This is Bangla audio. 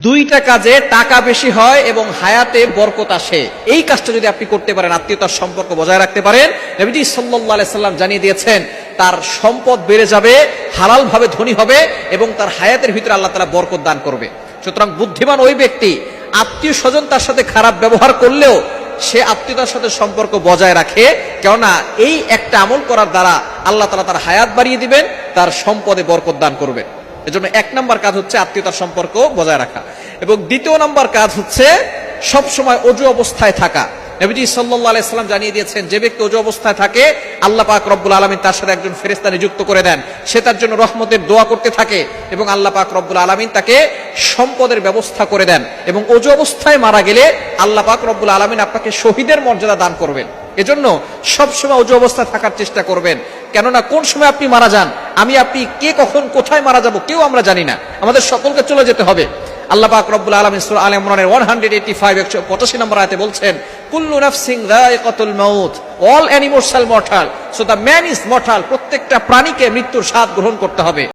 দুইটা কাজে টাকা বেশি হয় এবং হায়াতে বরকত আসে। এই কাজটা যদি আপনি করতে পারেন, আত্মীয়তার সম্পর্ক বজায় রাখতে পারেন, নবীজি আলাইহি সাল্লাম জানিয়ে দিয়েছেন, তার সম্পদ বেড়ে যাবে হালাল ভাবে ধনী হবে এবং তার হায়াতের ভিতরে আল্লাহ তাআলা বরকত দান করবে। সুতরাং বুদ্ধিমান ওই ব্যক্তি আত্মীয় স্বজন তার সাথে খারাপ ব্যবহার করলেও সে আত্মীয়তার সাথে সম্পর্ক বজায় রাখে, কেননা এই একটা আমল করার দ্বারা আল্লাহ তালা তার হায়াত বাড়িয়ে দিবেন, তার সম্পদে বরকত দান করবেন। এজন্য এক নম্বর কাজ হচ্ছে আত্মীয়তার সম্পর্ক বজায় রাখা। এবং দ্বিতীয় নম্বর কাজ হচ্ছে সব সময় অজু অবস্থায় থাকা। নবীজি সাল্লাল্লাহু আলাইহি সাল্লাম জানিয়ে দিয়েছেন, যে ব্যক্তি অজু অবস্থায় থাকে, আল্লাহ পাক রব্বুল আলামিন তার সাথে একজন ফেরেশতা নিযুক্ত করে দেন। সে তার জন্য রহমতের দোয়া করতে থাকে এবং আল্লাহ পাক রব্বুল আলামিন তাকে সম্পদের ব্যবস্থা করে দেন এবং অজু অবস্থায় মারা গেলে আল্লাহ পাক রব্বুল আলামিন আপনাকে শহীদের মর্যাদা দান করবেন। এজন্য সবসময় অজু অবস্থায় থাকার চেষ্টা করবেন। কেননা কোন সময় আপনি মারা যান, আমি, আপনি কে কখন কোথায় মারা যাব, কেউ আমরা জানি না। আমাদের সকলকে চলে যেতে হবে। আল্লাহ পাক রব্বুল ওয়ান সূরা আলে ইমরানের 185 185 নম্বর আয়তে বলছেন, কুল্লু নাফসিন যায়িকাতুল মাউথ all অ্যানিমোশাল mortal so the man is mortal প্রত্যেকটা প্রাণীকে মৃত্যুর স্বাদ গ্রহণ করতে হবে।